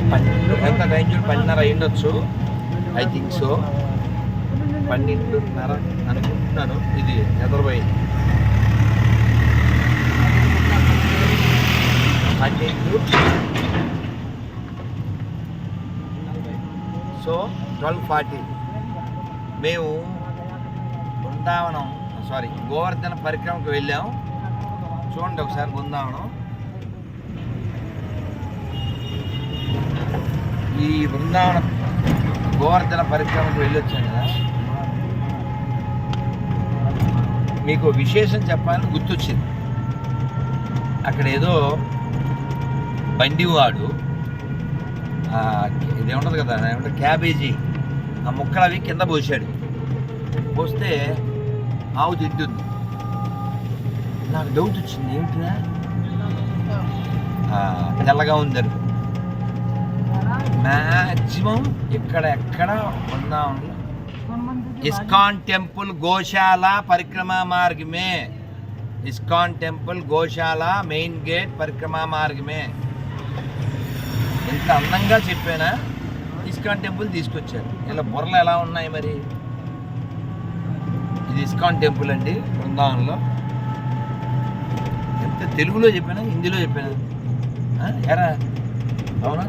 పన్నెండు ఎంత టైం పన్నెండున్నర అయ్యుండొచ్చు. I think so. పన్నెండున్నర అనుకుంటున్నాను. ఇది నిద్రపోయింది పన్నెండు. So twelve forty. మేము బృందావనం సారీ గోవర్ధన పరిక్రమకు వెళ్ళాం. చూడండి ఒకసారి బృందావనం. ఈ బృందావనం గోవర్ధన పరిక్రమకు వెళ్ళొచ్చాను కదా. మీకు విశేషం చెప్పాలని గుర్తొచ్చింది. అక్కడ ఏదో బండివాడు ఆ, ఇది ఉండదు కదా ఏమంటే క్యాబేజీ ఆ ముక్కలు అవి కింద పోసాడు పోస్తే ఆవు తింటుంది. నాకు డౌట్ వచ్చింది ఏమిటినా తెల్లగా ఉందని. మ్యాక్సిమం ఇక్కడ ఎక్కడ ఉన్నాం? ఇస్కాన్ టెంపుల్ గోశాల పరిక్రమా మార్గమే. ఇస్కాన్ టెంపుల్ గోశాల మెయిన్ గేట్ పరిక్రమా మార్గమే. ఇంత అందంగా చెప్పానా? ఇస్కాన్ టెంపుల్ తీసుకొచ్చారు. ఇలా బుర్రలు ఎలా ఉన్నాయి మరి? ఇది ఇస్కాన్ టెంపుల్ అండి బృందావనంలో. ఎంత తెలుగులో చెప్పానా? హిందీలో చెప్పానా? ఎరా అవునా?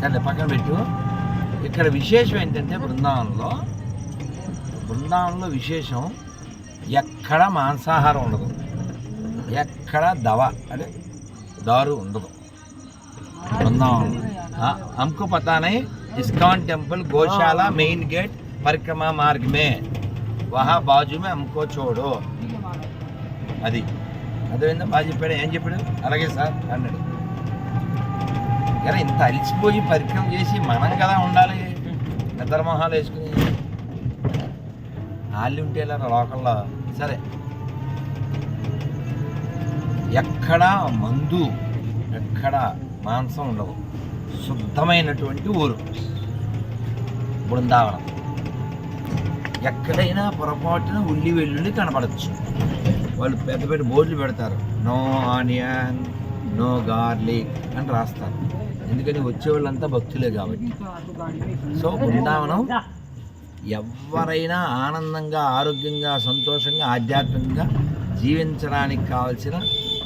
సరే పక్కన పెట్టు ఇక్కడ విశేషం ఏంటంటే బృందావనంలో బృందావనంలో విశేషం ఎక్కడ మాంసాహారం ఉండదు ఎక్కడ దవ అంటే దారు ఉండదు బృందావనంలో ఆ, हमको पता नहीं इस्कॉन टेम्पल गौशाला मेन गेट परिक्रमा मार्ग में वहाँ बाजू में हमको छोड़ो అది అదేవిధంగా బాగా చెప్పాడు ఏం చెప్పాడు అలాగే సార్ అన్నాడు ఎలా ఇంత అలిసిపోయి పరిక్రమ చేసి మనం కదా ఉండాలి. పెద్దల మొహాలు వేసుకుని. వాళ్ళు ఉంటే ఇలా లోకల్లో. సరే. ఎక్కడా మందు ఎక్కడ మాంసం ఉండవు. శుద్ధమైనటువంటి ఊరు. బృందావనం. ఎక్కడైనా పొరపాటున ఉల్లి వెల్లుల్లి కనపడచ్చు. వాళ్ళు పెద్ద పెద్ద బోర్డులు పెడతారు. నో ఆనియన్ నో గార్లిక్ అని రాస్తారు. ఎందుకని వచ్చేవాళ్ళంతా భక్తులే కాబట్టి. సో బృందావనం ఎవరైనా ఆనందంగా ఆరోగ్యంగా సంతోషంగా ఆధ్యాత్మికంగా జీవించడానికి కావలసిన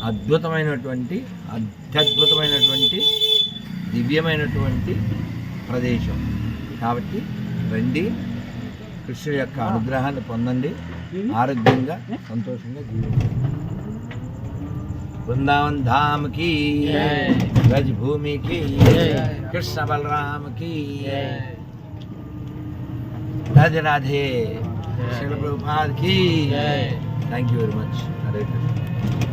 అద్భుతమైనటువంటి అత్యద్భుతమైనటువంటి దివ్యమైనటువంటి ప్రదేశం. కాబట్టి రండి కృష్ణుడి యొక్క అనుగ్రహాన్ని పొందండి ఆరోగ్యంగా సంతోషంగా జీవించండి. वृंदावन धाम की गज भूमि की कृष्ण बलराम की। राज राधे शिल की। Thank you very much Hare Krishna